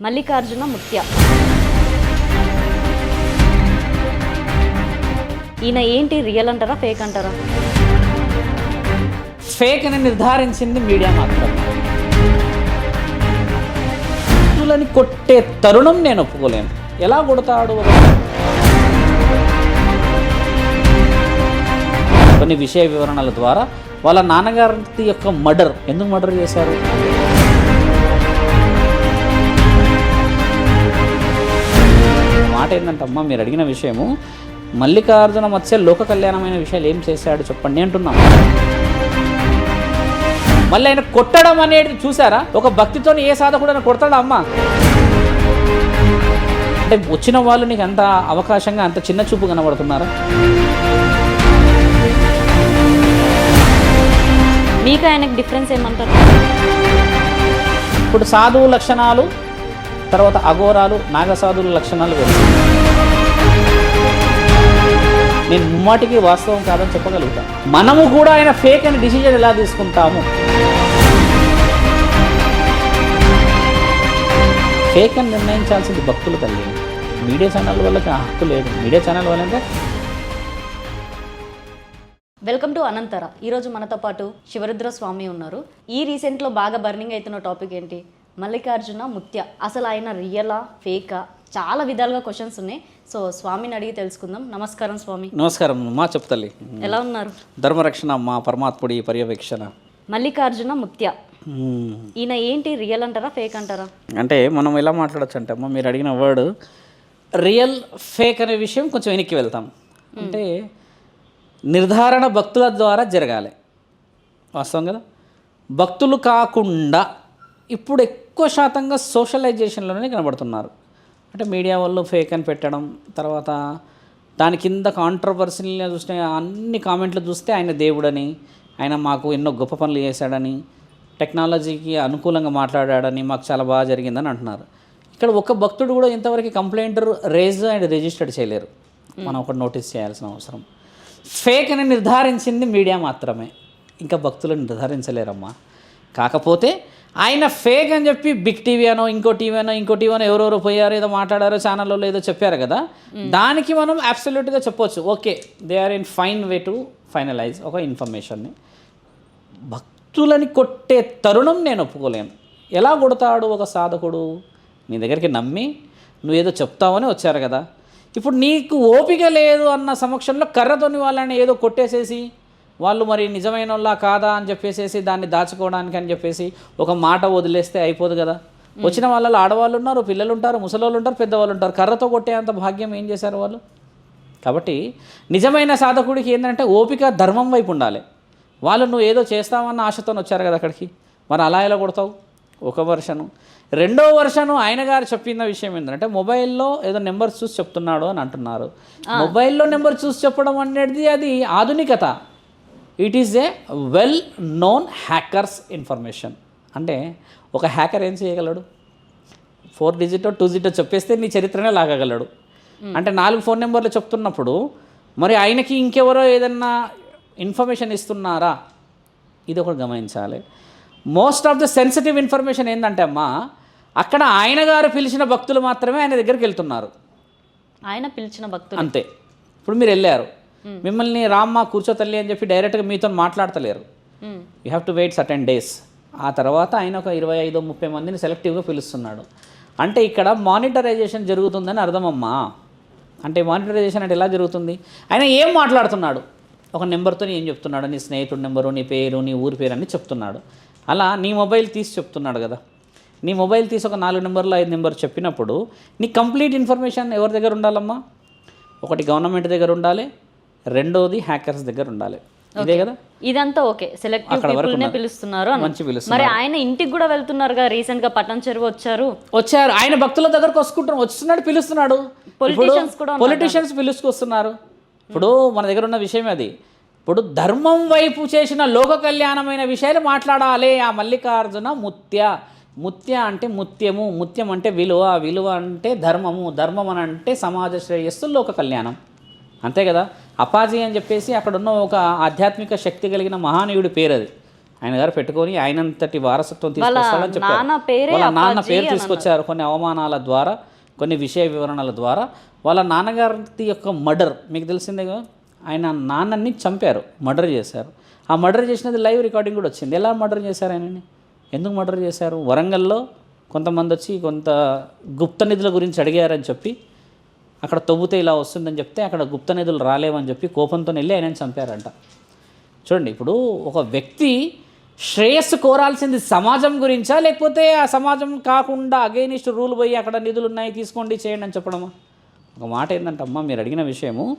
మల్లికార్జున ముత్య. ఈయన ఏంటి రియల్ అంటారా ఫేక్ అంటారా? ఫేక్ అని నిర్ధారించింది మీడియా మాత్రమే వ్యక్తులని కొట్టే తరుణం నేను ఒప్పుకోలేను. ఎలా కొడతాడు కొన్ని విషయ వివరణల ద్వారా వాళ్ళ నాన్నగారి యొక్క మర్డర్. ఎందుకు మర్డర్ చేశారు? ఏంటంటే అమ్మా మీరు అడిగిన విషయము మల్లికార్జున మత్స్య లోక కళ్యాణమైన విషయాలు ఏం చేశాడు చెప్పండి అంటున్నాం. మళ్ళీ ఆయన కొట్టడం అనేది చూసారా ఒక భక్తితో ఏ సాధకుడు ఆయన కొడతాడా అమ్మ? అంటే వచ్చిన వాళ్ళు నీకు అంత అవకాశంగా అంత చిన్న చూపు కనబడుతున్నారా? మీకు ఆయనకి డిఫరెన్స్ ఏమంటారు? ఇప్పుడు సాధువు లక్షణాలు తర్వాత అఘోరాలు నాగసాధుల లక్షణాలు వేరు. నేను ముమ్మాటికి వాస్తవం కాదని చెప్పగలుగుతాను మనము కూడా ఆయన ఫేక్ అని డిసిజన్ ఎలా తీసుకుంటాము? ఫేక్ అని నిర్ణయించాల్సింది భక్తులు తల్లి. మీడియా ఛానల్ వాళ్ళకి ఆ హక్కు లేదు. మీడియా ఛానల్ వాళ్ళంటే? వెల్కమ్ టు అనంతర ఈరోజు మనతో పాటు శివరుద్ర స్వామి ఉన్నారు. ఈ రీసెంట్లో బాగా బర్నింగ్ అవుతున్న టాపిక్ ఏంటి? మల్లికార్జున ముత్య. అసలు ఆయన రియలా ఫేకా? చాలా విధాలుగా క్వశ్చన్స్ ఉన్నాయి. సో స్వామిని అడిగి తెలుసుకుందాం. నమస్కారం స్వామి. నమస్కారం. మా చెప్తల్లి ఎలా ఉన్నారు? ధర్మరక్షణ మా పరమాత్ముడి పర్యవేక్షణ. మల్లికార్జున ముత్య. ఈయన ఏంటి? రియల్ అంటారా ఫేక్ అంటారా? అంటే మనం ఎలా మాట్లాడచ్చు అంటే అమ్మ మీరు అడిగిన వర్డ్ రియల్ ఫేక్ అనే విషయం కొంచెం వెనక్కి వెళ్తాం. అంటే నిర్ధారణ భక్తుల ద్వారా జరగాలి. వాస్తవం కదా? భక్తులు కాకుండా ఇప్పుడు ఎక్కువ శాతంగా సోషలైజేషన్లోనే కనబడుతున్నారు. అంటే మీడియా వాళ్ళు ఫేక్ అని పెట్టడం తర్వాత దాని కింద కాంట్రవర్సీని చూస్తే అన్ని కామెంట్లు చూస్తే ఆయన దేవుడని ఆయన మాకు ఎన్నో గొప్ప పనులు చేశాడని టెక్నాలజీకి అనుకూలంగా మాట్లాడాడని మాకు చాలా బాగా జరిగిందని అంటున్నారు. ఇక్కడ ఒక భక్తుడు కూడా ఇంతవరకు కంప్లైంట్ రేజ్ అండ్ రిజిస్టర్డ్ చేయలేరు. మనం ఒకటి నోటీస్ చేయాల్సిన అవసరం. ఫేక్ అని నిర్ధారించింది మీడియా మాత్రమే. ఇంకా భక్తులు నిర్ధారించలేరమ్మా. కాకపోతే ఆయన ఫేక్ అని చెప్పి బిగ్ టీవీ అనో ఇంకో టీవీ అనో ఇంకో టీవీ అనో ఎవరెవరో పోయారో ఏదో మాట్లాడారో ఛానల్లో ఏదో చెప్పారు కదా. దానికి మనం అబ్సల్యూట్గా చెప్పొచ్చు. Okay they are in fine way to finalize ఒక ఇన్ఫర్మేషన్ని భక్తులని కొట్టే తరుణం నేను ఒప్పుకోలేను. ఎలా కొడతాడు ఒక సాధకుడు? నీ దగ్గరికి నమ్మి నువ్వు ఏదో చెప్తావని వచ్చారు కదా. ఇప్పుడు నీకు ఓపిక లేదు అన్న సమక్షంలో కర్రతోని వాళ్ళని ఏదో కొట్టేసేసి వాళ్ళు మరి నిజమైన వాళ్ళ కాదా అని చెప్పేసేసి దాన్ని దాచుకోవడానికి అని చెప్పేసి ఒక మాట వదిలేస్తే అయిపోదు కదా. వచ్చిన వాళ్ళలో ఆడవాళ్ళు ఉన్నారు పిల్లలు ఉంటారు ముసలోళ్ళు ఉంటారు పెద్దవాళ్ళు ఉంటారు. కర్రతో కొట్టేంత భాగ్యం ఏం చేశారు వాళ్ళు? కాబట్టి నిజమైన సాధకుడికి ఏంటంటే ఓపిక ధర్మం వైపు ఉండాలి. వాళ్ళు నువ్వు ఏదో చేస్తావన్న ఆశతో వచ్చారు కదా అక్కడికి. మరి అలా ఎలా కొడతావు? ఒక వర్షను. రెండో వర్షను ఆయన గారు చెప్పిన విషయం ఏంటంటే మొబైల్లో ఏదో నెంబర్ చూసి చెప్తున్నాడు అని అంటున్నారు. మొబైల్లో నెంబర్ చూసి చెప్పడం అనేది అది ఆధునికత. It is a well known hackers information అంటే ఒక హ్యాకర్ ఏం చేయగలడు? ఫోర్ డిజిటో టూ డిజిటో చెప్పేస్తే నీ చరిత్రనే లాగగలడు. అంటే నాలుగు ఫోన్ నెంబర్లు చెప్తున్నప్పుడు మరి ఆయనకి ఇంకెవరో ఏదన్నా ఇన్ఫర్మేషన్ ఇస్తున్నారా? ఇది ఒకటి గమనించాలి. Most of the sensitive information ఏంటంటే అమ్మా అక్కడ ఆయన గారు పిలిచిన భక్తులు మాత్రమే ఆయన దగ్గరికి వెళ్తున్నారు. ఆయన పిలిచిన భక్తులు. అంతే. ఇప్పుడు మీరు వెళ్ళారు. మిమ్మల్ని రామ్మ కూర్చో తల్లి అని చెప్పి డైరెక్ట్గా మీతో మాట్లాడతలేరు. You have to wait certain days ఆ తర్వాత ఆయన ఒక ఇరవై ఐదు ముప్పై మందిని సెలెక్టివ్గా పిలుస్తున్నాడు. అంటే ఇక్కడ మానిటరైజేషన్ జరుగుతుందని అర్థమమ్మా. అంటే మానిటరైజేషన్ అంటే ఎలా జరుగుతుంది? ఆయన ఏం మాట్లాడుతున్నాడు? ఒక నెంబర్తో ఏం చెప్తున్నాడు? నీ స్నేహితుడి నెంబరు నీ పేరు నీ ఊరి పేరు అని చెప్తున్నాడు. అలా నీ మొబైల్ తీసి చెప్తున్నాడు కదా. నీ మొబైల్ తీసి ఒక నాలుగు నెంబర్లు ఐదు నెంబర్ చెప్పినప్పుడు నీ కంప్లీట్ ఇన్ఫర్మేషన్ ఎవరి దగ్గర ఉండాలమ్మా? ఒకటి గవర్నమెంట్ దగ్గర ఉండాలి రెండోది హ్యాకర్స్ దగ్గర ఉండాలి. ఇదే కదా? ఇదంతా ఓకే. సెలెక్టివ్ అక్కడ వరకు పీపుల్ నే ఉన్నారు. పిలుస్తున్నారు. మంచి పిలుస్తున్నారు. మరి ఆయన ఇంటికి కూడా వెళ్తున్నారు కదా రీసెంట్గా పట్టణ చెరువు వచ్చారు. వచ్చారు. ఆయన భక్తుల దగ్గరకు వస్తుంటారు వస్తున్నాడు పిలుస్తున్నాడు. కూడా ఉన్నారు పొలిటీషియన్స్ పిలుచుకొస్తున్నారు ఇప్పుడు మన దగ్గర ఉన్న విషయం అది. ఇప్పుడు ధర్మం వైపు చేసిన లోక కళ్యాణమైన విషయాలు మాట్లాడాలి. ఆ మల్లికార్జున ముత్య. ముత్య అంటే ముత్యము. ముత్యం అంటే విలువ. విలువ అంటే ధర్మము. ధర్మం అని అంటే సమాజ శ్రేయస్సు లోక కళ్యాణం. అంతే కదా? అపాజీ అని చెప్పేసి అక్కడ ఉన్న ఒక ఆధ్యాత్మిక శక్తి కలిగిన మహానీయుడి పేరు అది. ఆయన గారు పెట్టుకొని ఆయనంతటి వారసత్వం వాళ్ళ తీసుకొస్తాడని చెప్పారు. నాన్న పేరే వాళ్ళ నాన్న పేరు తీసుకొచ్చారు కొన్ని అవమానాల ద్వారా కొన్ని విషయ వివరణల ద్వారా. వాళ్ళ నాన్నగారి యొక్క మర్డర్ మీకు తెలిసిందేగా ఆయన నాన్నని చంపారు మర్డర్ చేశారు. ఆ మర్డర్ చేసినది లైవ్ రికార్డింగ్ కూడా వచ్చింది. ఎలా మర్డర్ చేశారు ఆయనని? ఎందుకు మర్డర్ చేశారు? వరంగల్లో కొంతమంది వచ్చి కొంత గుప్త నిధుల గురించి అడిగారని చెప్పి అక్కడ తవ్వుతే ఇలా వస్తుందని చెప్తే అక్కడ గుప్త నిధులు రాలేవని చెప్పి కోపంతో వెళ్ళి ఆయనని చంపారంట. చూడండి ఇప్పుడు ఒక వ్యక్తి శ్రేయస్సు కోరాల్సింది సమాజం గురించా? లేకపోతే ఆ సమాజం కాకుండా అగైనిస్ట్ రూల్ పోయి అక్కడ నిధులు ఉన్నాయి తీసుకోండి చేయండి అని చెప్పడమా? ఒక మాట ఏంటంటే అమ్మా మీరు అడిగిన విషయము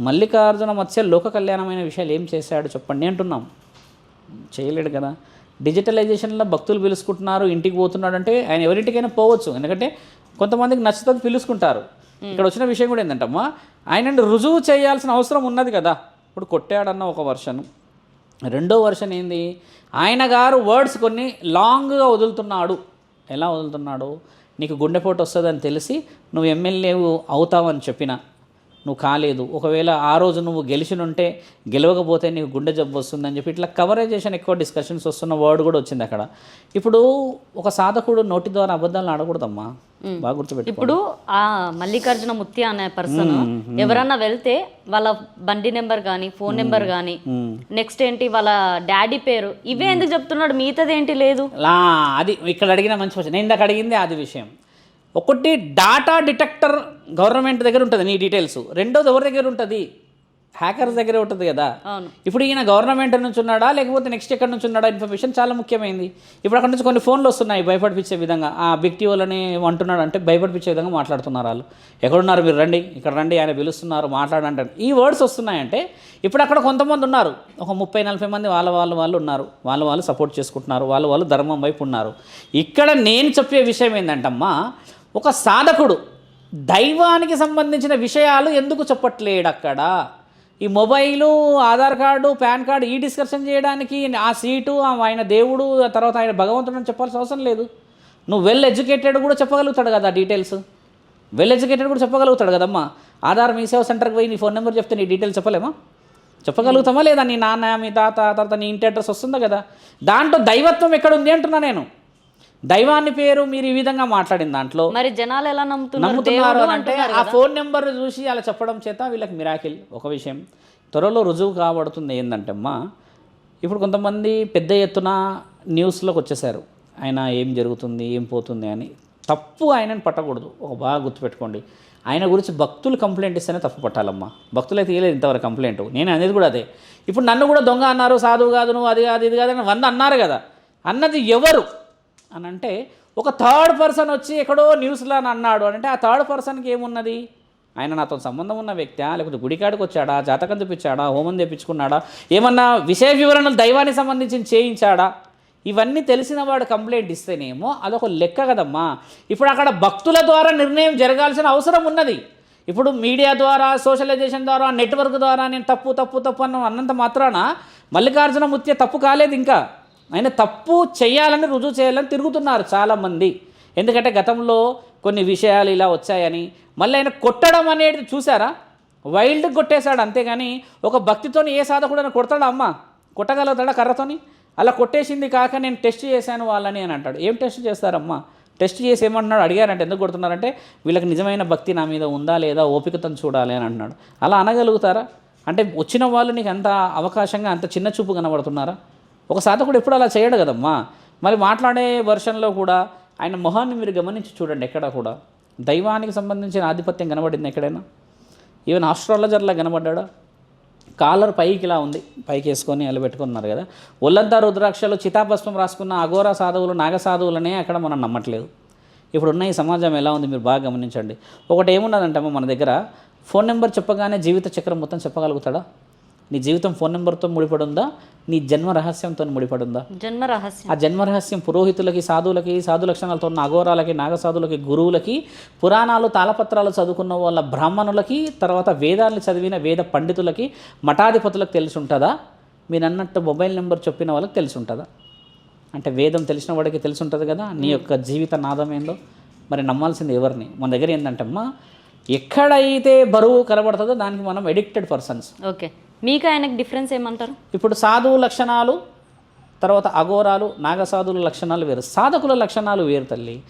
మల్లికార్జున మత్స్య లోక కళ్యాణమైన విషయాలు ఏం చేశాడు చెప్పండి అంటున్నాం. చేయలేడు కదా. డిజిటలైజేషన్లో భక్తులు పిలుచుకుంటున్నారు ఇంటికి పోతున్నాడు అంటే ఆయన ఎవరింటికైనా పోవచ్చు. ఎందుకంటే కొంతమందికి నచ్చుతుంది పిలుచుకుంటారు. ఇక్కడ వచ్చిన విషయం కూడా ఏంటంటమ్మా ఆయనని రుజువు చేయాల్సిన అవసరం ఉన్నది కదా. ఇప్పుడు కొట్టాడన్న ఒక వర్షన్. రెండో వర్షన్ ఏంది? ఆయన గారు వర్డ్స్ కొన్ని లాంగ్గా వదులుతున్నాడు. ఎలా వదులుతున్నాడు? నీకు గుండెపోటు వస్తుందని తెలిసి నువ్వు ఎమ్మెల్యే అవుతావని చెప్పిన. నువ్వు కాలేదు. ఒకవేళ ఆ రోజు నువ్వు గెలిచినుంటే గెలవకపోతే నీకు గుండె జబ్బు వస్తుందని చెప్పి ఇట్లా కవరేజేషన్ ఎక్కువ డిస్కషన్స్ వస్తున్న వర్డ్ కూడా వచ్చింది అక్కడ. ఇప్పుడు ఒక సాధకుడు నోటి ద్వారా అబద్ధాలను ఆడకూడదమ్మా. బాగా గుర్తుపెట్టు ఇప్పుడు ఆ మల్లికార్జున ముత్య అనే పర్సన్ ఎవరన్నా వెళ్తే వాళ్ళ బండి నెంబర్ కానీ ఫోన్ నెంబర్ కానీ నెక్స్ట్ ఏంటి వాళ్ళ డాడీ పేరు ఇవే ఎందుకు చెప్తున్నాడు? మిగతాది ఏంటి లేదు? అది ఇక్కడ అడిగిన మంచి క్వశ్చన్ నేను ఇందాక అడిగింది అది విషయం. ఒకటి డాటా డిటెక్టర్ గవర్నమెంట్ దగ్గర ఉంటుంది నీ డీటెయిల్స్ రెండోది ఎవరి దగ్గర ఉంటుంది? హ్యాకర్స్ దగ్గర ఉంటుంది కదా. ఇప్పుడు ఈయన గవర్నమెంట్ నుంచి ఉన్నాడా లేకపోతే నెక్స్ట్ ఎక్కడి నుంచి ఉన్నాడా ఇన్ఫర్మేషన్ చాలా ముఖ్యమైనది ఇప్పుడు అక్కడ నుంచి కొన్ని ఫోన్లు వస్తున్నాయి భయపడిపించే విధంగా. ఆ బిగ్ టీవోలని అంటున్నాడు అంటే భయపడిపించే విధంగా మాట్లాడుతున్నారు వాళ్ళు. ఎక్కడున్నారు మీరు రండి ఇక్కడ రండి ఆయన పిలుస్తున్నారు మాట్లాడంటారు ఈ వర్డ్స్ వస్తున్నాయంటే ఇప్పుడు అక్కడ కొంతమంది ఉన్నారు. ఒక ముప్పై నలభై మంది వాళ్ళ వాళ్ళు వాళ్ళు ఉన్నారు. వాళ్ళు వాళ్ళు సపోర్ట్ చేసుకుంటున్నారు. వాళ్ళు వాళ్ళు ధర్మం వైపు ఉన్నారు. ఇక్కడ నేను చెప్పే విషయం ఏంటంటమ్మా ఒక సాధకుడు దైవానికి సంబంధించిన విషయాలు ఎందుకు చెప్పట్లేడు అక్కడ? ఈ mobile Aadhaar card PAN card ఈ డిస్కషన్ చేయడానికి ఆ సీటు ఆ ఆయన దేవుడు ఆ తర్వాత ఆయన భగవంతుడు అని చెప్పాల్సిన అవసరం లేదు. నువ్వు వెల్ ఎడ్యుకేటెడ్ కూడా చెప్పగలుగుతాడు కదా డీటెయిల్స్ వెల్ ఎడ్యుకేటెడ్ కూడా చెప్పగలుగుతాడు కదమ్మా. ఆధార్ మీ సేవ సెంటర్కి పోయి నీ ఫోన్ నెంబర్ చెప్తే నీ డీటెయిల్స్ చెప్పలేమా? చెప్పగలుగుతామా లేదా? నీ నాన్న మీ తాత తర్వాత నీ ఇంటి అడ్రస్ వస్తుందా కదా? దాంట్లో దైవత్వం ఎక్కడుంది అంటున్నా నేను. దైవాన్ని పేరు మీరు ఈ విధంగా మాట్లాడిన దాంట్లో మరి జనాలు ఎలా నమ్ముతున్నారు? అంటే ఆ. ఫోన్ నెంబర్ చూసి అలా చెప్పడం చేత వీళ్ళకి మిరాకిల్. ఒక విషయం త్వరలో రుజువు కాబడుతుంది ఏంటంటే అమ్మా ఇప్పుడు కొంతమంది పెద్ద ఎత్తున న్యూస్లోకి వచ్చేసారు ఆయన ఏం జరుగుతుంది ఏం పోతుంది అని. తప్పు ఆయనని పట్టకూడదు. ఒక బాగా గుర్తుపెట్టుకోండి. ఆయన గురించి భక్తులు కంప్లైంట్ ఇస్తేనే తప్పు పట్టాలమ్మా. భక్తులు అయితే ఇవ్వలేదు ఇంతవరకు కంప్లైంట్. నేను అనేది కూడా అదే. ఇప్పుడు నన్ను కూడా దొంగ అన్నారు సాధువు కాదు నువ్వు అది కాదు ఇది కాదు అని వంద అన్నారు కదా. అన్నది ఎవరు? అని అంటే ఒక థర్డ్ పర్సన్ వచ్చి ఎక్కడో న్యూస్లో అని అన్నాడు. అని అంటే ఆ థర్డ్ పర్సన్కి ఏమున్నది? ఆయన నాతో సంబంధం ఉన్న వ్యక్తా లేకపోతే గుడికాడికి వచ్చాడా? జాతకం తెప్పించాడా? హోమం తెప్పించుకున్నాడా? ఏమన్నా విషయ వివరణలు దైవానికి సంబంధించి చేయించాడా? ఇవన్నీ తెలిసిన వాడు కంప్లైంట్ ఇస్తేనేమో అదొక లెక్క కదమ్మా. ఇప్పుడు అక్కడ భక్తుల ద్వారా నిర్ణయం జరగాల్సిన అవసరం ఉన్నది. ఇప్పుడు మీడియా ద్వారా సోషలైజేషన్ ద్వారా నెట్వర్క్ ద్వారా నేను తప్పు తప్పు తప్పు అన్న అన్నంత మాత్రాన మల్లికార్జున ముత్య తప్పు కాలేదు ఇంకా. ఆయన తప్పు చేయాలని రుజువు చేయాలని తిరుగుతున్నారు చాలామంది. ఎందుకంటే గతంలో కొన్ని విషయాలు ఇలా వచ్చాయని మళ్ళీ ఆయన కొట్టడం అనేది చూసారా? వైల్డ్ కొట్టేశాడు అంతేగాని ఒక భక్తితోని ఏ సాధకుడైనా కొడతాడా అమ్మ? కొట్టగలుగుతాడా కర్రతోని? అలా కొట్టేసింది కాక నేను టెస్ట్ చేశాను వాళ్ళని అని అంటాడు. ఏం టెస్ట్ చేస్తారమ్మా? టెస్ట్ చేసి ఏమంటున్నాడు? అడిగారంటే ఎందుకు కొడుతున్నారంటే వీళ్ళకి నిజమైన భక్తి నా మీద ఉందా లేదా ఓపికతను చూడాలి అని అంటున్నాడు. అలా అనగలుగుతారా? అంటే వచ్చిన వాళ్ళు నీకు అంత అవకాశంగా అంత చిన్న చూపు కనబడుతున్నారా? ఒక సాధకుడు ఎప్పుడు అలా చేయడు కదమ్మా. మరి మాట్లాడే వర్షన్లో కూడా ఆయన మొహాన్ని మీరు గమనించి చూడండి ఎక్కడ కూడా. దైవానికి సంబంధించిన ఆధిపత్యం కనబడింది ఎక్కడైనా? ఈవెన్ ఆస్ట్రాలజర్లా కనబడ్డా కాలర్ పైకి ఇలా ఉంది. పైకి వేసుకొని అలా పెట్టుకున్నారు కదా. ఒళ్ళంతా రుద్రాక్షలు చితాభస్మం రాసుకున్న అఘోర సాధువులు నాగ సాధువులనే అక్కడ మనం నమ్మట్లేదు. ఇప్పుడున్న ఈ సమాజం ఎలా ఉంది మీరు బాగా గమనించండి. ఒకటి ఏమున్నదంటే అమ్మ మన దగ్గర? ఫోన్ నెంబర్ చెప్పగానే జీవిత చక్రం మొత్తం చెప్పగలుగుతాడా? నీ జీవితం ఫోన్ నెంబర్తో ముడిపడి ఉందా నీ జన్మ రహస్యంతో ముడిపడి ఉందా జన్మ రహస్యం. ఆ జన్మ రహస్యం పురోహితులకి సాధువులకి సాధు లక్షణాలతో ఉన్న అఘోరాలకి నాగసాధులకి గురువులకి పురాణాలు తాళపత్రాలు చదువుకున్న వాళ్ళ బ్రాహ్మణులకి తర్వాత వేదాలను చదివిన వేద పండితులకి మఠాధిపతులకు తెలిసి ఉంటుందా మీరు అన్నట్టు మొబైల్ నెంబర్ చెప్పిన వాళ్ళకి తెలిసి ఉంటుందా అంటే వేదం తెలిసిన వాడికి తెలిసి ఉంటుంది కదా? నీ యొక్క జీవిత నాదం ఏందో? మరి నమ్మాల్సింది ఎవరిని? మన దగ్గర ఏంటంటే అమ్మా ఎక్కడైతే బరువు కనబడుతుందో దానికి మనం ఎడిక్టెడ్ పర్సన్స్ ఓకే. మీకు ఆయనకి డిఫరెన్స్ ఏమంటారు? ఇప్పుడు సాధువు లక్షణాలు తర్వాత అఘోరాలు నాగసాధుల లక్షణాలు వేరు. సాధకుల లక్షణాలు వేరు తల్లి.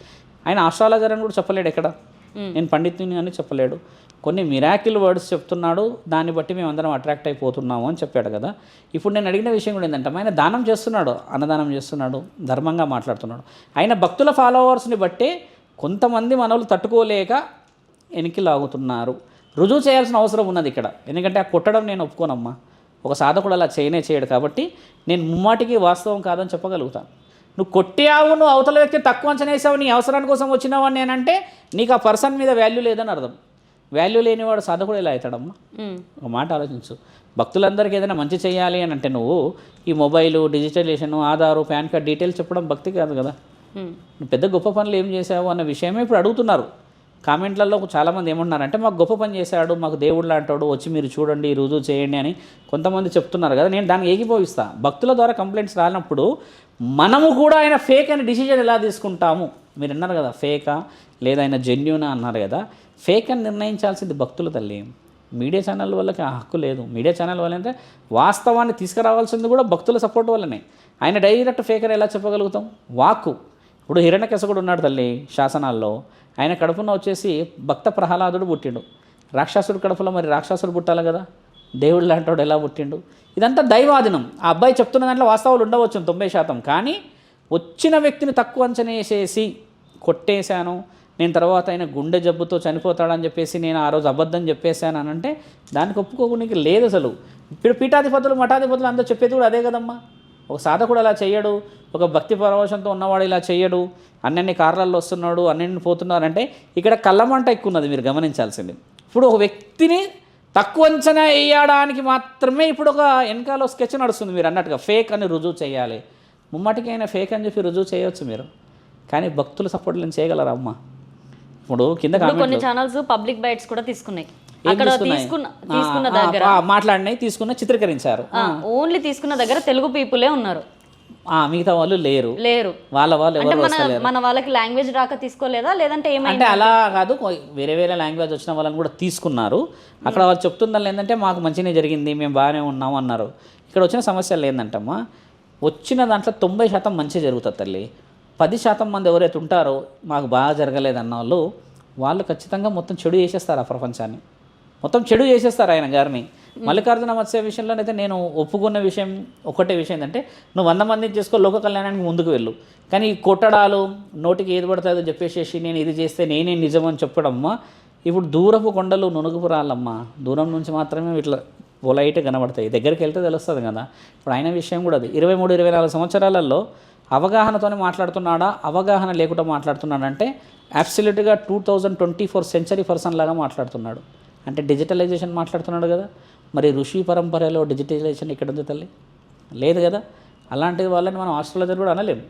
ఆయన ఆస్ట్రాలజర్ అని కూడా చెప్పలేడు ఎక్కడ? నేను పండితుని అని చెప్పలేడు. కొన్ని మిరాకిల్ వర్డ్స్ చెప్తున్నాడు దాన్ని బట్టి మేము అందరం అట్రాక్ట్ అయిపోతున్నాము అని చెప్పాడు కదా. ఇప్పుడు నేను అడిగిన విషయం కూడా ఏంటంటే ఆయన దానం చేస్తున్నాడు అన్నదానం చేస్తున్నాడు ధర్మంగా మాట్లాడుతున్నాడు. ఆయన భక్తుల ఫాలోవర్స్ని బట్టే కొంతమంది మనలు తట్టుకోలేక వెనక్కి లాగుతున్నారు రుజువు చేయాల్సిన అవసరం ఉన్నది ఇక్కడ. ఎందుకంటే ఆ కొట్టడం నేను ఒప్పుకోనమ్మా. ఒక సాధకుడు అలా చేయనే చేయడు కాబట్టి నేను ముమ్మాటికి వాస్తవం కాదని చెప్పగలుగుతాను నువ్వు కొట్టావు నువ్వు అవతల వ్యక్తి తక్కువ అంచనా వేసావు నీ అవసరాని కోసం వచ్చినావు అని నేనంటే నీకు ఆ పర్సన్ మీద వాల్యూ లేదని అర్థం. వాల్యూ లేనివాడు సాధకుడు ఎలా అవుతాడమ్మా? ఒక మాట ఆలోచించు. భక్తులందరికీ ఏదైనా మంచి చేయాలి అని అంటే నువ్వు ఈ mobile digitalization Aadhaar PAN card details చెప్పడం భక్తి కాదు కదా. నువ్వు పెద్ద గొప్ప పనులు ఏం చేసావు అన్న విషయమే ఇప్పుడు అడుగుతున్నారు. కామెంట్లలో చాలామంది ఏమంటున్నారంటే మాకు గొప్ప పని చేశాడు మాకు దేవుడు లాంటాడు వచ్చి మీరు చూడండి రుజువు చేయండి అని కొంతమంది చెప్తున్నారు కదా. నేను దాన్ని ఏకీభవిస్తా. భక్తుల ద్వారా కంప్లైంట్స్ రానప్పుడు మనము కూడా ఆయన ఫేక్ అనే డిసిజన్ ఎలా తీసుకుంటాము? మీరు అన్నారు కదా ఫేకా? లేదా ఆయన జెన్యునా అన్నారు కదా. ఫేక్ అని నిర్ణయించాల్సింది భక్తుల తల్లి. మీడియా ఛానల్ వాళ్ళకి ఆ హక్కు లేదు. మీడియా ఛానల్ వల్ల అంటే వాస్తవాన్ని తీసుకురావాల్సింది కూడా భక్తుల సపోర్ట్ వల్లనే. ఆయన డైరెక్ట్ ఫేకర్ ఎలా చెప్పగలుగుతాం? వాక్కు. ఇప్పుడు హిరణ్యకశకుడు ఉన్నాడు తల్లి శాసనాల్లో. ఆయన కడుపున వచ్చేసి భక్త ప్రహ్లాదుడు పుట్టిండు. రాక్షసుడు కడుపులో మరి రాక్షసుడు పుట్టాలి కదా? దేవుడు లాంటివాడు ఎలా పుట్టిండు? ఇదంతా దైవాధీనం. ఆ అబ్బాయి చెప్తున్న దాంట్లో వాస్తవాలు ఉండవచ్చు తొంభై శాతం. కానీ వచ్చిన వ్యక్తిని తక్కువ అంచనా వేసేసి కొట్టేశాను. నేను తర్వాత ఆయన గుండె జబ్బుతో చనిపోతాడని చెప్పేసి నేను ఆ రోజు అబద్ధం చెప్పేశాను అని అంటే దానికి ఒప్పుకోకుండా లేదు అసలు. ఇప్పుడు పీఠాధిపతులు మఠాధిపతులు అందరూ చెప్పేది కూడా అదే కదమ్మా. ఒక సాధకుడు అలా చేయడు. ఒక భక్తి పరవశంతో ఉన్నవాడు ఇలా చేయడు. అన్నన్ని కార్లలో వస్తున్నాడు అన్నన్ని పోతున్నారంటే ఇక్కడ కళ్ళమంట ఎక్కువ ఉన్నది మీరు గమనించాల్సింది. ఇప్పుడు ఒక వ్యక్తిని తక్కువ అంచనా వేయడానికి మాత్రమే ఇప్పుడు ఒక వెనకాల స్కెచ్ నడుస్తుంది మీరు అన్నట్టుగా. ఫేక్ అని రుజువు చేయాలి. ముమ్మటికి అయినా ఫేక్ అని చెప్పి రుజువు చేయొచ్చు మీరు. కానీ భక్తుల సపోర్ట్ నేను చేయగలరా అమ్మ? ఇప్పుడు కింద కొన్ని ఛానల్స్ పబ్లిక్ బైట్స్ కూడా తీసుకున్నాయి. అక్కడ? తీసుకున్న దగ్గర. మాట్లాడినాయి తీసుకున్న చిత్రీకరించారు. ఓన్లీ తీసుకున్న దగ్గర తెలుగు పీపులే ఉన్నారు. మిగతా వాళ్ళు లేరు. లేరు. వాళ్ళ వాళ్ళు ఎవరు మన వస్తలేరు. మన వాళ్ళకి లాంగ్వేజ్ రాక తీసుకోలేదా? లేదంటే ఏమైంది? అంటే అలా కాదు వేరే వేరే లాంగ్వేజ్ వచ్చిన వాళ్ళని కూడా తీసుకున్నారు. అక్కడ వాళ్ళు చెప్తుందని ఏంటంటే మాకు మంచిగానే జరిగింది మేము బాగానే ఉన్నాం అన్నారు. ఇక్కడ వచ్చిన సమస్యలు ఏంటంటమ్మా వచ్చిన దాంట్లో తొంభై శాతం మంచి జరుగుతుంది తల్లి. పది శాతం మంది ఎవరైతే ఉంటారో మాకు బాగా జరగలేదు అన్న వాళ్ళు వాళ్ళు ఖచ్చితంగా మొత్తం చెడు చేసేస్తారు ఆ ప్రపంచాన్ని. మొత్తం చెడు చేసేస్తారు ఆయన గారిని. మల్లికార్జున మత్స్య విషయంలోనైతే నేను ఒప్పుకున్న విషయం ఒకటే విషయం ఏంటంటే నువ్వు వంద మందిని చేసుకో లోక కళ్యాణానికి ముందుకు వెళ్ళు. కానీ ఈ కొట్టడాలు నోటికి ఏది పడుతుందో చెప్పేసేసి నేను ఇది చేస్తే నేనే నిజం అని చెప్పడమ్మా ఇప్పుడు దూరపు కొండలు నునుగుపు రాళ్ళమ్మా. దూరం నుంచి మాత్రమే ఇట్లా పొలైట్ కనబడతాయి. దగ్గరికి వెళ్తే తెలుస్తుంది కదా. ఇప్పుడు ఆయన విషయం కూడా అది. ఇరవై మూడు ఇరవై నాలుగు సంవత్సరాలలో అవగాహనతోనే మాట్లాడుతున్నాడా? అవగాహన లేకుండా మాట్లాడుతున్నాడంటే అబ్సల్యూట్గా two thousand twenty four century person లాగా మాట్లాడుతున్నాడు. అంటే డిజిటలైజేషన్ మాట్లాడుతున్నాడు కదా. మరి ఋషి పరంపరలో డిజిటలైజేషన్ ఇక్కడ ఉంది తల్లి? లేదు కదా? అలాంటి వాళ్ళని మనం ఆస్ట్రాలజర్ కూడా అనలేము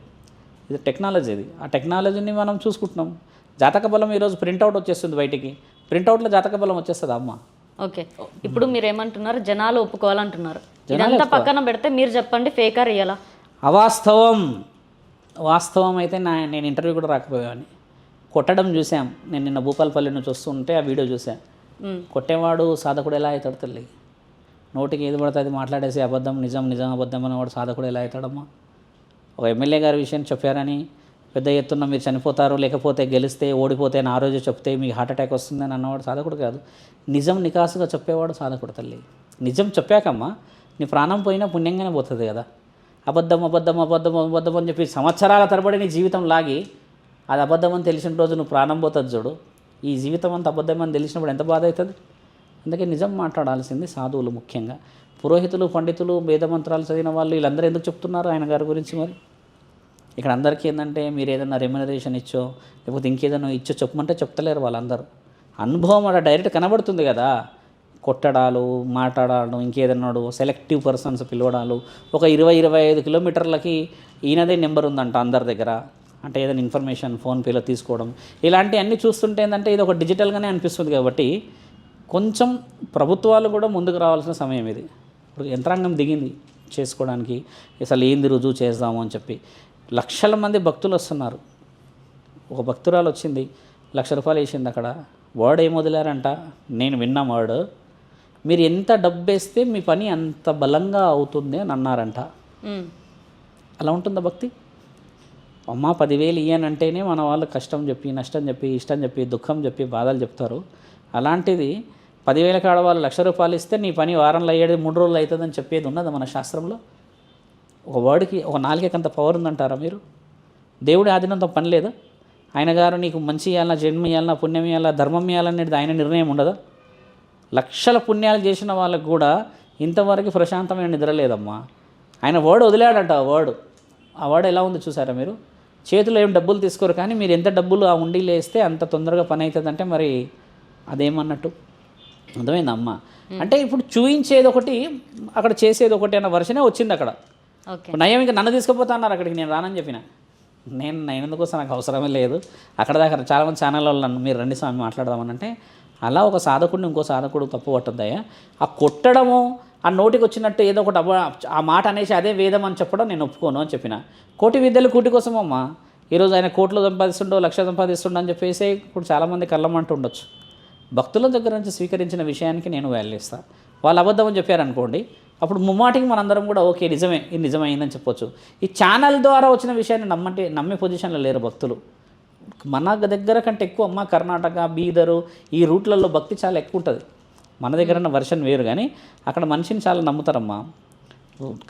ఇది టెక్నాలజీ ఇది ఆ టెక్నాలజీని మనం చూసుకుంటున్నాం. జాతక బలం ఈరోజు ప్రింట్అవుట్ వచ్చేస్తుంది బయటికి. ప్రింట్అవుట్లో జాతక బలం వచ్చేస్తుంది అమ్మ? ఓకే. ఇప్పుడు మీరు ఏమంటున్నారు? జనాలు ఒప్పుకోవాలంటున్నారు. ఇదంతా పక్కన పెడితే మీరు చెప్పండి ఫేకా రియలా అవాస్తవం. వాస్తవం అయితే నా నేను ఇంటర్వ్యూ కూడా రాకపోయాని కొట్టడం చూసాం నేను నిన్న భూపాలపల్లి నుంచి వస్తుంటే ఆ వీడియో చూసాను కొట్టేవాడు సాధకుడు ఎలా అవుతాడు తల్లి? నోటికి ఏది పడితే అది మాట్లాడేసి అబద్ధం నిజం నిజం అబద్ధం అనేవాడు సాధకుడు ఎలా అవుతాడమ్మా? ఒక ఎమ్మెల్యే గారి విషయం చెప్పారని పెద్ద ఎత్తున మీరు చనిపోతారు లేకపోతే గెలిస్తే ఓడిపోతే నా ఆ రోజు చెప్తే మీకు హార్ట్ అటాక్ వస్తుందని అన్నవాడు సాధకుడు కాదు. నిజం నికాసుగా చెప్పేవాడు సాధకుడు తల్లి. నిజం చెప్పాకమ్మా నీ ప్రాణం పోయినా పుణ్యంగానే పోతుంది కదా. అబద్ధం అబద్ధం అబద్ధం అబద్ధం అని చెప్పి సంవత్సరాల తరబడి నీ జీవితం లాగి అది అబద్ధం అని తెలిసిన రోజు నువ్వు ప్రాణం పోతుంది చూడు. ఈ జీవితం అంత అబద్ధం అని తెలిసినప్పుడు ఎంత బాధ అవుతుంది? అందుకే నిజం మాట్లాడాల్సింది సాధువులు ముఖ్యంగా. పురోహితులు పండితులు వేదమంత్రాలు చదివిన వాళ్ళు వీళ్ళందరూ ఎందుకు చెప్తున్నారు ఆయన గారి గురించి మరి? ఇక్కడ అందరికీ ఏంటంటే మీరు ఏదైనా రెమ్యునరేషన్ ఇచ్చో లేకపోతే ఇంకేదైనా ఇచ్చో చెప్పమంటే చెప్తలేరు వాళ్ళందరూ. అనుభవం అక్కడ డైరెక్ట్ కనబడుతుంది కదా. కొట్టడాలు మాట్లాడడం ఇంకేదన్నాడు సెలెక్టివ్ పర్సన్స్ పిలవడాలు. ఒక ఇరవై ఇరవై ఐదు కిలోమీటర్లకి ఈయనదే నెంబర్ ఉందంట అందరి దగ్గర. అంటే ఏదైనా ఇన్ఫర్మేషన్ ఫోన్పేలో తీసుకోవడం. ఇలాంటివన్నీ చూస్తుంటే ఏంటంటే ఇది ఒక డిజిటల్గానే అనిపిస్తుంది కాబట్టి కొంచెం ప్రభుత్వాలు కూడా ముందుకు రావాల్సిన సమయం ఇది. ఇప్పుడు యంత్రాంగం దిగింది చేసుకోవడానికి. అసలు ఏంది రుజువు చేద్దాము అని చెప్పి లక్షల మంది భక్తులు వస్తున్నారు. ఒక భక్తురాలు వచ్చింది లక్ష రూపాయలు వేసింది అక్కడ. వర్డ్ ఏం వదిలారంట? నేను విన్నా వర్డ్ మీరు ఎంత డబ్బు వేస్తే మీ పని అంత బలంగా అవుతుంది అని అన్నారంట. అలా ఉంటుందా భక్తి? అమ్మ పదివేలు ఇయ్యనంటేనే మన వాళ్ళు కష్టం చెప్పి నష్టం చెప్పి ఇష్టం చెప్పి దుఃఖం చెప్పి బాధలు చెప్తారు. అలాంటిది పదివేల కాడ వాళ్ళు లక్ష రూపాయలు ఇస్తే నీ పని వారంలో అయ్యేది మూడు రోజులు అవుతుందని చెప్పేది ఉన్నది మన శాస్త్రంలో? ఒక వర్డ్కి ఒక నాలుగే కంత పవర్ ఉందంటారా మీరు? దేవుడి ఆధీనంతో పని లేదా? ఆయన గారు నీకు మంచి ఇవ్వాలన్నా జన్మ ఇవ్వాలన్నా పుణ్యం ఇవ్వాలా ధర్మం ఇవ్వాలనేది ఆయన నిర్ణయం ఉండదా? లక్షల పుణ్యాలు చేసిన వాళ్ళకు కూడా ఇంతవరకు ప్రశాంతమైన నిద్ర లేదమ్మా. ఆయన వర్డ్ వదిలాడట ఆ వర్డ్ ఆ వర్డ్ ఎలా ఉంది చూసారా మీరు? చేతిలో ఏం డబ్బులు తీసుకోరు కానీ మీరు ఎంత డబ్బులు ఆ ఉండి వేస్తే అంత తొందరగా పని అవుతుందంటే మరి అదేమన్నట్టు? అర్థమైందమ్మా అంటే ఇప్పుడు చూయించేది ఒకటి అక్కడ చేసేది ఒకటి అన్న వర్షనే వచ్చింది అక్కడ. నయం ఇంకా నన్ను తీసుకుపోతా అన్నారు అక్కడికి నేను రానని చెప్పిన. నేను నేను ఎందుకోసం నాకు అవసరమే లేదు. అక్కడ దాకా చాలామంది ఛానల్ వాళ్ళు నన్ను మీరు రండి స్వామి మాట్లాడదామని అంటే అలా ఒక సాధకుడిని ఇంకో సాధకుడు తప్పు పట్టుద్దయ్యా. ఆ కొట్టడము ఆ నోటికి వచ్చినట్టు ఏదో ఒకటి అబ్బా ఆ మాట అనేసి అదే వేదం అని చెప్పడం నేను ఒప్పుకోను అని చెప్పిన. కోటి విద్యలు కూటి కోసం అమ్మా ఈరోజు ఆయన కోట్లు సంపాదిస్తుండో లక్ష సంపాదిస్తుండో అని చెప్పేసి ఇప్పుడు చాలామంది కళ్ళమంటూ ఉండొచ్చు. భక్తుల దగ్గర నుంచి స్వీకరించిన విషయానికి నేను వాల్యూ ఇస్తాను వాళ్ళు అబద్ధం అని చెప్పారనుకోండి అప్పుడు ముమ్మాటికి మనందరం కూడా ఓకే నిజమే ఇది నిజమైందని చెప్పొచ్చు. ఈ ఛానల్ ద్వారా వచ్చిన విషయాన్ని నమ్మంటే నమ్మే పొజిషన్లో లేరు భక్తులు. మన దగ్గర కంటే ఎక్కువ అమ్మ కర్ణాటక బీదరు ఈ రూట్లలో భక్తి చాలా ఎక్కువ ఉంటుంది. మన దగ్గర వర్షన్ వేరు కానీ అక్కడ మనిషిని చాలా నమ్ముతారమ్మా.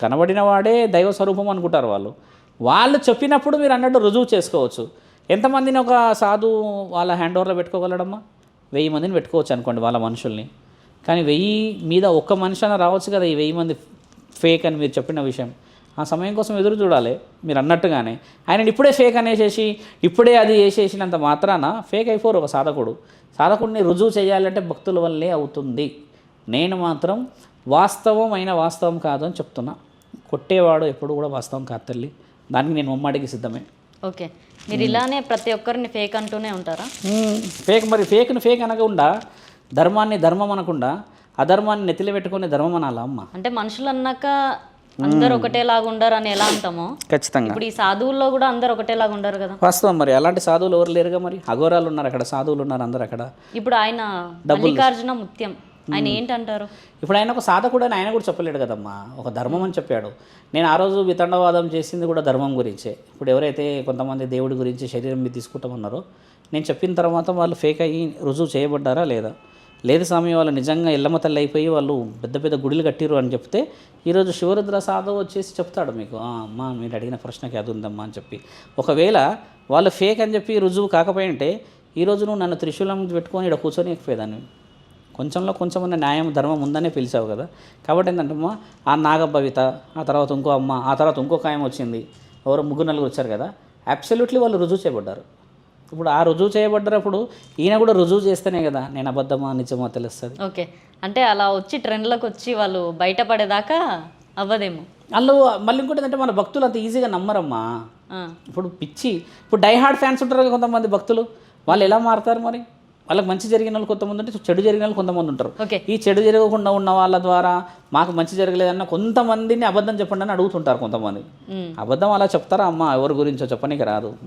కనబడిన వాడే దైవ స్వరూపం అనుకుంటారు వాళ్ళు. వాళ్ళు చెప్పినప్పుడు మీరు అన్నట్టు రుజువు చేసుకోవచ్చు. ఎంతమందిని ఒక సాధు వాళ్ళ హ్యాండ్ ఓవర్లో పెట్టుకోగలడమ్మా? వెయ్యి మందిని పెట్టుకోవచ్చు అనుకోండి వాళ్ళ మనుషుల్ని. కానీ వెయ్యి మీద ఒక్క మనిషి అయినా రావచ్చు కదా ఈ వెయ్యి మంది ఫేక్ అని మీరు చెప్పిన విషయం. ఆ సమయం కోసం ఎదురు చూడాలి మీరు అన్నట్టుగానే. ఆయన ఇప్పుడే ఫేక్ అనేసేసి ఇప్పుడే అది వేసేసినంత మాత్రాన ఫేక్ అయిపోరు ఒక సాధకుడు. సాధకుడిని రుజువు చేయాలంటే భక్తుల వల్లే అవుతుంది. నేను మాత్రం వాస్తవం అయిన వాస్తవం కాదు అని చెప్తున్నా. కొట్టేవాడు ఎప్పుడు కూడా వాస్తవం కాదు తల్లి. దానికి నేను ఉమ్మడికి సిద్ధమే. ఓకే. మీరు ఇలానే ప్రతి ఒక్కరిని ఫేక్ అంటూనే ఉంటారా? ఫేక్ మరి ఫేక్ను ఫేక్ అనకుండా ధర్మాన్ని ధర్మం అనకుండా అధర్మాన్ని నెత్తిలో పెట్టుకునే ధర్మం అనాలా అమ్మ? అంటే మనుషులు అన్నాక అందరు ఒకటేలాగా ఉండరు అని ఎలా అంటామో? ఖచ్చితంగా. ఇప్పుడు ఈ సాధువుల్లో కూడా అందరు ఒకటేలాగా ఉండరు కదా? వాస్తవం మరి. అలాంటి సాధువులు ఎవరు లేరుగా మరి? అఘోరాలు ఉన్నారు అక్కడ సాధువులు ఉన్నారు అందరు అక్కడ. ఇప్పుడు ఆయన మల్లికార్జున ముత్యం. ఆయన ఏంటంటారు? ఇప్పుడు ఆయన ఒక సాధకుడు అని ఆయన కూడా చెప్పలేడు కదమ్మా. ఒక ధర్మం అని చెప్పాడు. నేను ఆ రోజు వితండవాదం చేసింది కూడా ధర్మం గురించే. ఇప్పుడు ఎవరైతే కొంతమంది దేవుడి గురించి శరీరం మీద తీసుకుంటామన్నారో నేను చెప్పిన తర్వాత వాళ్ళు ఫేక్ అయ్యి రుజువు చేయబడ్డారా లేదా? లేదు స్వామి వాళ్ళు నిజంగా ఇల్లమ్మ తల్లి అయిపోయి వాళ్ళు పెద్ద పెద్ద గుడిలు కట్టిరు అని చెప్తే ఈరోజు శివరుద్ర సాధవ్ వచ్చేసి చెప్తాడు మీకు "ఆ, అమ్మా మీరు అడిగిన ప్రశ్నకి అది ఉందమ్మా అని చెప్పి. ఒకవేళ వాళ్ళు ఫేక్ అని చెప్పి రుజువు కాకపోయి ఉంటే ఈరోజు నువ్వు నన్ను త్రిశూలం పెట్టుకొని ఇక్కడ కూర్చొని ఎక్కిపోయేదాన్ని కొంచెంలో కొంచెం ఉన్న న్యాయం ధర్మం ఉందనే పిలిచావు కదా. కాబట్టి ఏంటంటే అమ్మ ఆ నాగభవిత ఆ తర్వాత ఇంకో అమ్మ ఆ తర్వాత ఇంకో కాయం వచ్చింది. ఎవరో ముగ్గురు నలుగురు వచ్చారు కదా. అబ్సల్యూట్లీ వాళ్ళు రుజువు చేయబడ్డారు. ఇప్పుడు ఆ రుజువు చేయబడ్డప్పుడు ఈయన కూడా రుజువు చేస్తేనే కదా నేను అబద్ధమా నిజమా తెలుస్తుంది. ఓకే. అంటే అలా వచ్చి ట్రెండ్లకు వచ్చి వాళ్ళు బయటపడేదాకా అవ్వదేమో. వాళ్ళు మళ్ళీ ఇంకోటి ఏంటంటే మన భక్తులు అంత ఈజీగా నమ్మరమ్మా. ఇప్పుడు పిచ్చి ఇప్పుడు డై హార్డ్ ఫ్యాన్స్ ఉంటారు కొంతమంది భక్తులు. వాళ్ళు ఎలా మారుతారు మరి? వాళ్ళకి మంచి జరిగిన వాళ్ళు కొంతమంది ఉంటే చెడు జరిగిన వాళ్ళు కొంతమంది ఉంటారు. ఈ చెడు జరగకుండా ఉన్న వాళ్ళ ద్వారా మాకు మంచి జరగలేదన్న కొంతమందిని అబద్ధం చెప్పండి అని అడుగుతుంటారు కొంతమంది. అబద్ధం అలా చెప్తారా? అమ్మ ఎవరి గురించో చెప్పనీకి రాదు.